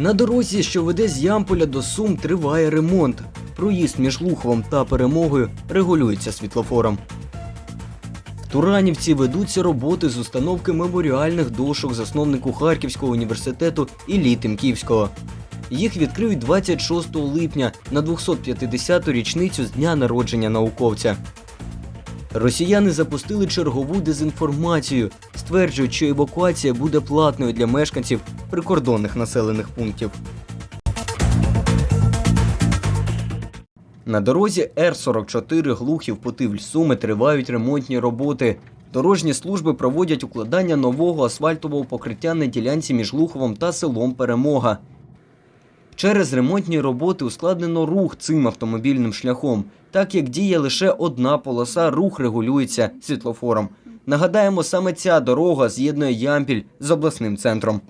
На дорозі, що веде з Ямполя до Сум, триває ремонт. Проїзд між Луховом та перемогою регулюється світлофором. В Туранівці ведуться роботи з установки меморіальних дошок засновнику Харківського університету Іллі Тимківського. Їх відкриють 26 липня на 250-ту річницю з дня народження науковця. Росіяни запустили чергову дезінформацію, стверджують, що евакуація буде платною для мешканців прикордонних населених пунктів. На дорозі Р-44 Глухів Путивль Суми тривають ремонтні роботи. Дорожні служби проводять укладання нового асфальтового покриття на ділянці між Глуховом та селом Перемога. Через ремонтні роботи ускладнено рух цим автомобільним шляхом. Так як діє лише одна полоса, рух регулюється світлофором. Нагадаємо, саме ця дорога з'єднує Ямпіль з обласним центром.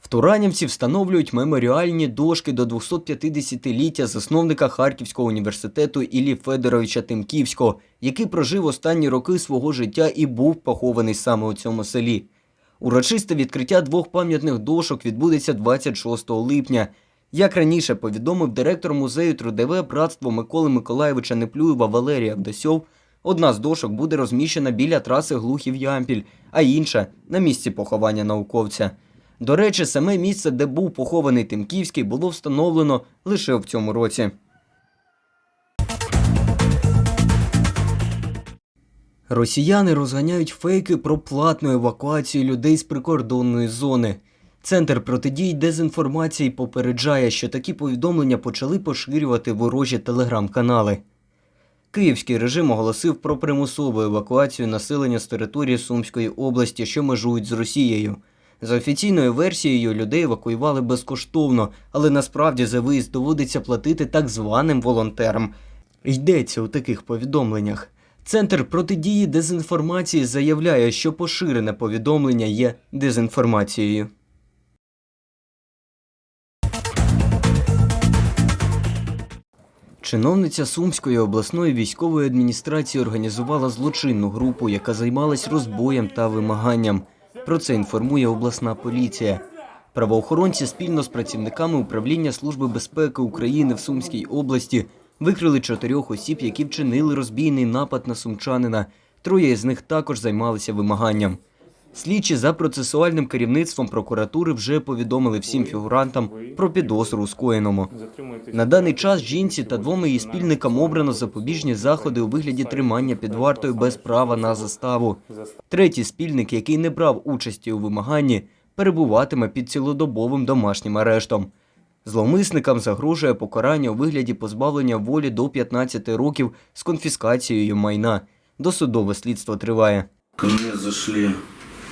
В Туранівці встановлюють меморіальні дошки до 250-ліття засновника Харківського університету Іллі Федоровича Тимківського, який прожив останні роки свого життя і був похований саме у цьому селі. Урочисте відкриття двох пам'ятних дошок відбудеться 26 липня. Як раніше повідомив директор музею трудове братство Миколи Миколаєвича Неплюєва Валерій Авдосьов, одна з дошок буде розміщена біля траси Глухів-Ямпіль, а інша на місці поховання науковця. До речі, саме місце, де був похований Тимківський, було встановлено лише в цьому році. Росіяни розганяють фейки про платну евакуацію людей з прикордонної зони. Центр протидії дезінформації попереджає, що такі повідомлення почали поширювати ворожі телеграм-канали. Київський режим оголосив про примусову евакуацію населення з території Сумської області, що межують з Росією. За офіційною версією, людей евакуювали безкоштовно, але насправді за виїзд доводиться платити так званим волонтерам. Йдеться у таких повідомленнях. Центр протидії дезінформації заявляє, що поширене повідомлення є дезінформацією. Чиновниця Сумської обласної військової адміністрації організувала злочинну групу, яка займалась розбоєм та вимаганням. Про це інформує обласна поліція. Правоохоронці спільно з працівниками управління Служби безпеки України в Сумській області викрили чотирьох осіб, які вчинили розбійний напад на сумчанина. Троє з них також займалися вимаганням. Слідчі за процесуальним керівництвом прокуратури вже повідомили всім фігурантам про підозру у скоєному. На даний час жінці та двом її спільникам обрано запобіжні заходи у вигляді тримання під вартою без права на заставу. Третій спільник, який не брав участі у вимаганні, перебуватиме під цілодобовим домашнім арештом. Зловмисникам загрожує покарання у вигляді позбавлення волі до 15 років з конфіскацією майна. Досудове слідство триває. Ко мне зашли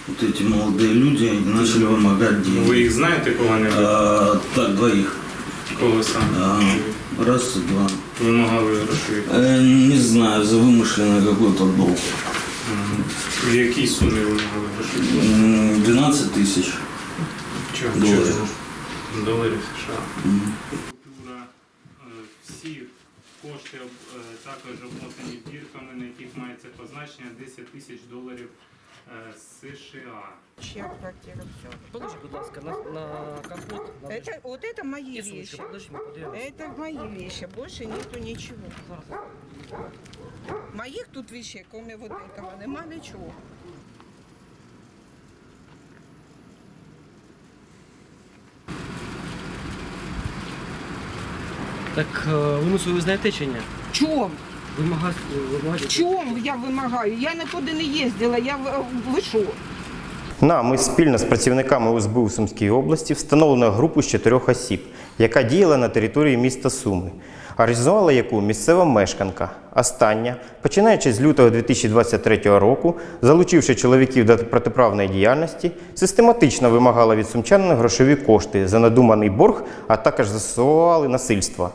вот эти молодые люди и начали вымогать деньги. Ви їх знаєте кого-небудь? А, так, двоих. Кого саме? А, раз и два. Вимагали грошей. Э, не знаю, за вымышленный какой-то долг. В якій сумі вимагали грошей? М, 12 тысяч. Чого? Доларів. Чого? Доларів США. М. Купюра е, всі кошти е, також оплатені бірками, на яких мається позначення 10 тисяч доларів е, США. Чья квартира все. Положи, будь ласка, на, на капот. На Это, вот это мои І вещи. сумочку, подожди, ми подивимося. Это мои вещи, больше нету ничего. Моих тут вещей, кроме вот этого, нема ничего. Так е, вимусу ви знаєте чи ні? В чем? Вимагати. В чем я вымогаю? Я никуда не ездила, я в- вы шо? Нами спільно з працівниками СБУ Сумської області встановлено групу з чотирьох осіб, яка діяла на території міста Суми. Організувала яку місцева мешканка. Остання, починаючи з лютого 2023 року, залучивши чоловіків до протиправної діяльності, систематично вимагала від сумчанина грошові кошти за надуманий борг, а також застосовували насильство.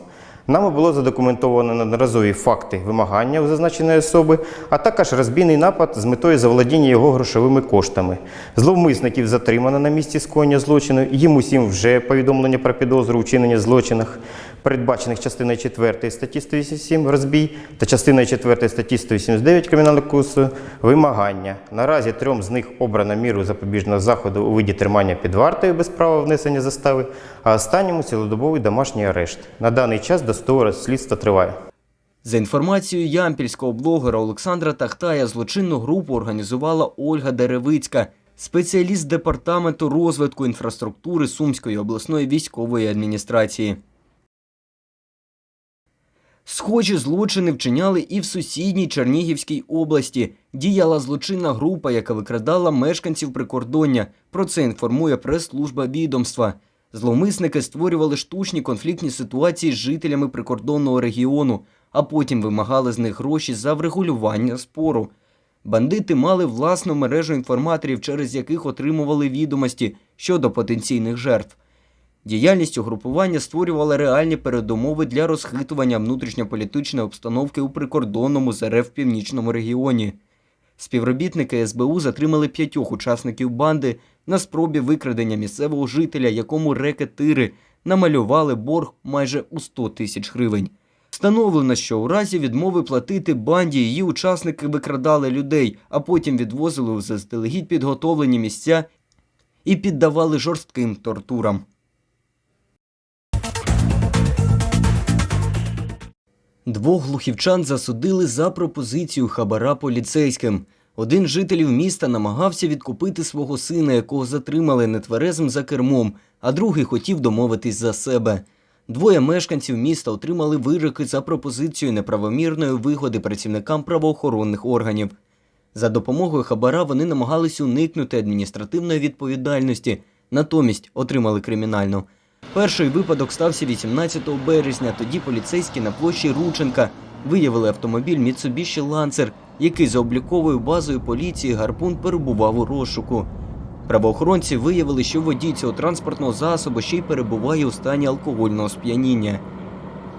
Нами було задокументовано неодноразові факти вимагання у зазначеної особи, а також розбійний напад з метою заволодіння його грошовими коштами. Зловмисників затримано на місці скоєння злочину. Їм усім вже повідомлення про підозру у вчиненні злочинах. Передбачених частиною 4 статті 187 розбій та частиною 4 статті 189 Кримінального кодексу вимагання. Наразі трьом з них обрано міру запобіжного заходу у виді тримання під вартою без права внесення застави, а останньому цілодобовий домашній арешт. На даний час досудове слідство триває. За інформацією ямпільського блогера Олександра Тахтая, злочинну групу організувала Ольга Деревицька, спеціаліст департаменту розвитку інфраструктури Сумської обласної військової адміністрації. Схожі злочини вчиняли і в сусідній Чернігівській області. Діяла злочинна група, яка викрадала мешканців прикордоння. Про це інформує прес-служба відомства. Зловмисники створювали штучні конфліктні ситуації з жителями прикордонного регіону, а потім вимагали з них гроші за врегулювання спору. Бандити мали власну мережу інформаторів, через яких отримували відомості щодо потенційних жертв. Діяльність угрупування створювала реальні передумови для розхитування внутрішньополітичної обстановки у прикордонному з РФ північному регіоні. Співробітники СБУ затримали п'ятьох учасників банди на спробі викрадення місцевого жителя, якому рекетири намалювали борг майже у 100 тисяч гривень. Встановлено, що у разі відмови платити банді її учасники викрадали людей, а потім відвозили у заздалегідь підготовлені місця і піддавали жорстким тортурам. Двох глухівчан засудили за пропозицію хабара поліцейським. Один з жителів міста намагався відкупити свого сина, якого затримали нетверезим за кермом, а другий хотів домовитись за себе. Двоє мешканців міста отримали вироки за пропозицією неправомірної вигоди працівникам правоохоронних органів. За допомогою хабара вони намагались уникнути адміністративної відповідальності, натомість отримали кримінальну. Перший випадок стався 18 березня. Тоді поліцейські на площі Рученка виявили автомобіль Mitsubishi Lancer, який за обліковою базою поліції Гарпун перебував у розшуку. Правоохоронці виявили, що водій цього транспортного засобу ще й перебуває у стані алкогольного сп'яніння.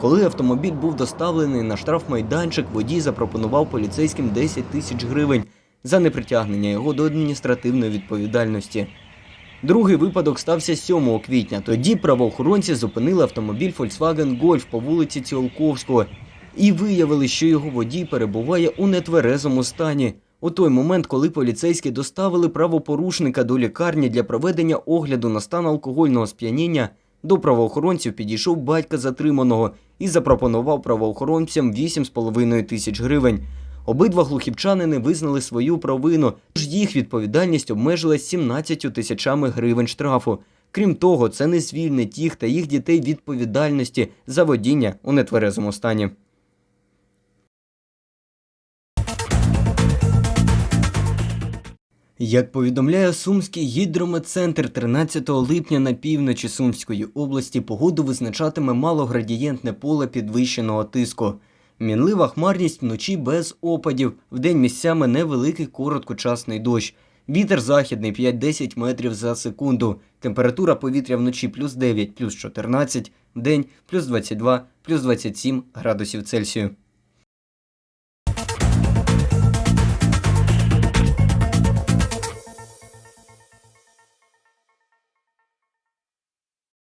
Коли автомобіль був доставлений на штрафмайданчик, водій запропонував поліцейським 10 тисяч гривень за непритягнення його до адміністративної відповідальності. Другий випадок стався 7 квітня. Тоді правоохоронці зупинили автомобіль Volkswagen Golf по вулиці Ціолковського і виявили, що його водій перебуває у нетверезому стані. У той момент, коли поліцейські доставили правопорушника до лікарні для проведення огляду на стан алкогольного сп'яніння, до правоохоронців підійшов батька затриманого і запропонував правоохоронцям 8,5 тисяч гривень. Обидва глухівчанини визнали свою провину, тож їх відповідальність обмежилась 17 тисячами гривень штрафу. Крім того, це не звільнить їх та їх дітей відповідальності за водіння у нетверезому стані. Як повідомляє Сумський гідрометцентр, 13 липня на півночі Сумської області погоду визначатиме малоградієнтне поле підвищеного тиску. Мінлива хмарність вночі без опадів, вдень місцями невеликий короткочасний дощ. Вітер західний 5-10 метрів за секунду. Температура повітря вночі плюс 9, плюс 14, вдень плюс 22, плюс 27 градусів Цельсію.